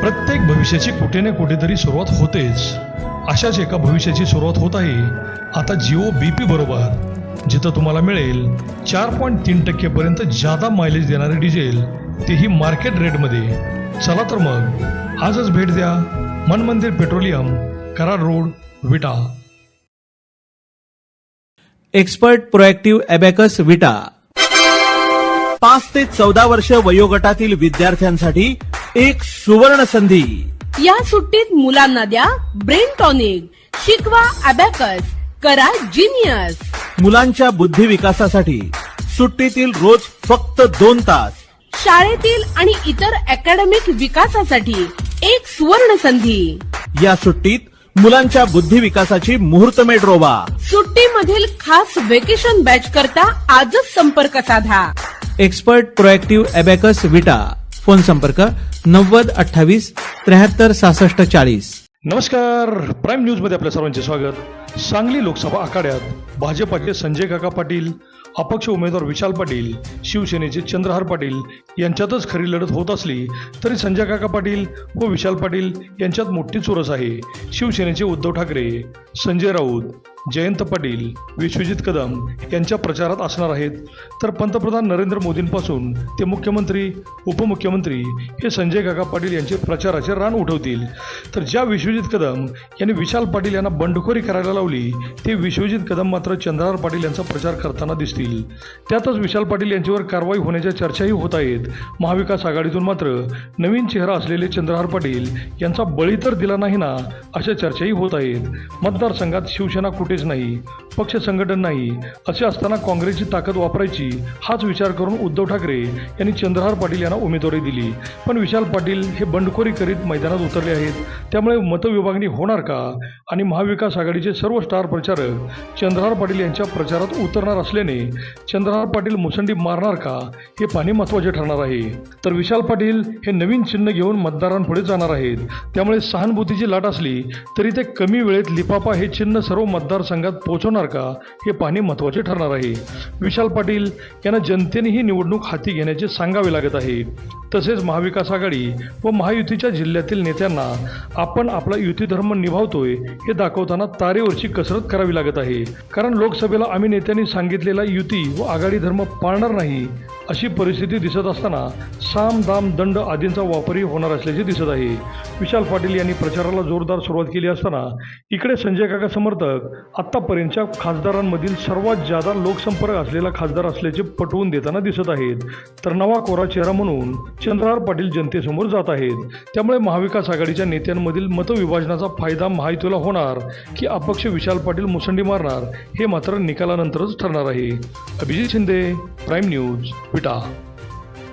प्रत्येक भविष्याची कुठे ना कुठेतरी सुरुवात होतेच. अशाच एका भविष्याची सुरुवात होत आहे. आता जिओ बी पी बरोबर. जिथं तुम्हाला मिळेल चार पॉईंट तीन टक्केपर्यंत जादा मायलेज देणारे डिझेल तेही मार्केट रेटमध्ये चला तर मग आजच भेट द्या Man Mandir petroleum Karad road Vita. Expert proactive abacus Vita पाच ते चौदा वर्ष वयोगटातील विद्यार्थ्यांसाठी एक सुवर्ण संधी. या सुट्टीत मुलांना द्या ब्रेन टॉनिक. शिकवा अबॅकस. करा जिनियस. मुलांच्या बुद्धी विकासासाठी सुट्टीतील रोज फक्त दोन तास. शाळेतील आणि इतर अकॅडमिक विकासासाठी एक सुवर्ण संधी. या सुट्टीत मुलांच्या बुद्धी विकासाची मुहूर्तमेढ रोवा. सुट्टीमधील खास वेकेशन बॅच करता आजच संपर्क साधा. Expert proactive abacus Vita phone संपर्क नव्वद अठ्ठावीस त्र्याहत्तर सहासष्ट चाळीस. नमस्कार. प्राईम न्यूजमध्ये आपल्या सर्वांचे स्वागत. सांगली लोकसभा आखाड्यात भाजपाचे संजय काका पाटील अपक्ष उमेदवार विशाल पाटील शिवसेनेचे चंद्रहार पाटील यांच्यातच खरी लढत होत असली तरी संजय काका पाटील व विशाल पाटील यांच्यात मोठी चुरस आहे. शिवसेनेचे उद्धव ठाकरे संजय राऊत जयंत पाटील विश्वजित कदम यांच्या प्रचारात असणार आहेत. तर पंतप्रधान नरेंद्र मोदींपासून ते मुख्यमंत्री उपमुख्यमंत्री हे संजय काका पाटील यांचे प्रचाराचे रान उठवतील. तर ज्या विश्वजित कदम यांनी विशाल पाटील यांना बंडखोरी करायला लावली ते विश्वजित कदम मात्र चंद्रहार पाटील यांचा प्रचार करताना दिसतील. त्यातच विशाल पाटील यांच्यावर कारवाई होण्याच्या चर्चाही होत आहेत. महाविकास आघाडीतून मात्र नवीन चेहरा असलेले चंद्रहार पाटील यांचा बळी तर दिला नाही ना अशा चर्चाही होत आहेत. मतदारसंघात शिवसेना कुठेच नाही. पक्ष संघटन नाही असे असताना काँग्रेसची ताकद वापरायची हाच विचार करून उद्धव ठाकरे यांनी चंद्रहार पाटील यांना उमेदवारी दिली. पण विशाल पाटील हे बंडखोरी करीत मैदानात उतरले आहेत. त्यामुळे मतविभागणी होणार का? आणि महाविकास आघाडीचे सर्व स्टार प्रचारक चंद्रहार पाटील यांच्या प्रचारात उतरणार असल्याने चंद्रहार पाटील मुसंडी मारणार का? हे पाहणे महत्त्वाचे ठरणार आहे. तर विशाल पाटील हे नवीन चिन्ह घेऊन मतदारांपुढे जाणार आहेत. त्यामुळे सहानुभूतीची लाट असली तरी ते कमी वेळेत लिफाफा हे चिन्ह सर्व मतदारसंघात पोहोचवणार का हे पाहणे महत्त्वाचे ठरणार आहे. विशाल पाटील यांना जनतेने ही निवडणूक हाती घेण्याचे सांगावे लागत आहे. तसेच महाविकास आघाडी व महायुतीच्या जिल्ह्यातील नेत्यांना आपण आपला युती धर्म निभावतोय हे दाखवताना तारेवरची कसरत करावी लागत आहे. कारण लोकसभेला आम्ही नेत्यांनी सांगितलेला युती व आघाडी धर्म पाळणार नाही. अशी परिस्थिती दिसत असताना साम दाम दंड आदींचा वापरही होणार असल्याचे दिसत आहे. विशाल पाटील यांनी प्रचाराला जोरदार सुरुवात केली असताना इकडे संजय काका समर्थक आत्तापर्यंतच्या खासदारांमधील सर्वात जादा लोकसंपर्क असलेला खासदार असल्याचे पटवून देताना दिसत आहेत. तर नवा कोरा चेहरा म्हणून चंद्रहार पाटील जनतेसमोर जात आहेत. त्यामुळे महाविकास आघाडीच्या नेत्यांमधील मतविभाजनाचा फायदा महायुतीला होणार की अपक्ष विशाल पाटील मुसंडी मारणार हे मात्र निकालानंतरच ठरणार आहे. Abhijit Shinde prime news Vita